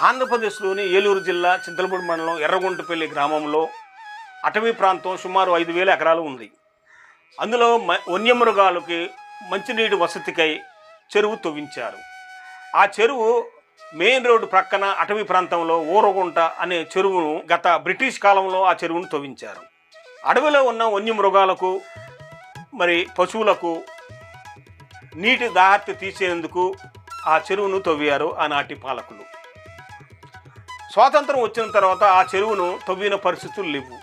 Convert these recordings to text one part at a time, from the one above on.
ఆంధ్రప్రదేశ్లోని ఏలూరు జిల్లా చింతలపూడి మండలం ఎర్రగుంటపల్లి గ్రామంలో అటవీ ప్రాంతం సుమారు ఐదు వేల ఎకరాలు ఉంది. అందులో మ- వన్యమృగాలకి మంచినీటి వసతికై చెరువు తవ్వించారు. ఆ చెరువు మెయిన్ రోడ్డు ప్రక్కన అటవీ ప్రాంతంలో ఊరగుంట అనే చెరువును గత బ్రిటిష్ కాలంలో ఆ చెరువును తవ్వించారు. అడవిలో ఉన్న వన్యమృగాలకు మరి పశువులకు నీటి దాహర్తి తీసేందుకు ఆ చెరువును తవ్వారు ఆనాటి పాలకులు. స్వాతంత్రం వచ్చిన తర్వాత ఆ చెరువును తవ్విన పరిస్థితులు లేవు.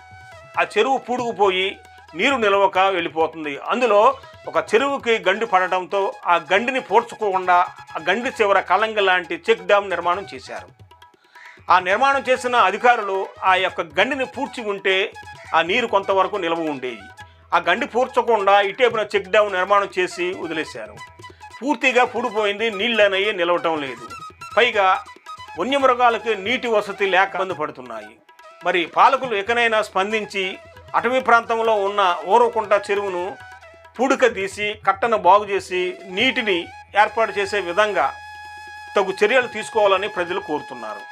ఆ చెరువు పూడుకుపోయి నీరు నిలవక వెళ్ళిపోతుంది. అందులో ఒక చెరువుకి గండి పడటంతో ఆ గండిని పోడ్చుకోకుండా ఆ గండి చివర కలంగ లాంటి చెక్ డ్యామ్ నిర్మాణం చేశారు. ఆ నిర్మాణం చేసిన అధికారులు ఆ యొక్క గండిని పూడ్చి ఉంటే ఆ నీరు కొంతవరకు నిలవ ఉండేది. ఆ గండి పూడ్చకుండా ఇటేపున చెక్ డ్యామ్ నిర్మాణం చేసి వదిలేశారు. పూర్తిగా పూడిపోయింది నీళ్ళు అనేవి నిలవటం లేదు. పైగా వన్యమృగాలకు నీటి వసతి లేక ఇబ్బంది పడుతున్నాయి. మరి పాలకులు ఎకనైనా స్పందించి అటవీ ప్రాంతంలో ఉన్న ఊరకుంట చెరువును పూడిక తీసి కట్టను బాగు చేసి నీటిని ఏర్పాటు చేసే విధంగా తగు చర్యలు తీసుకోవాలని ప్రజలు కోరుతున్నారు.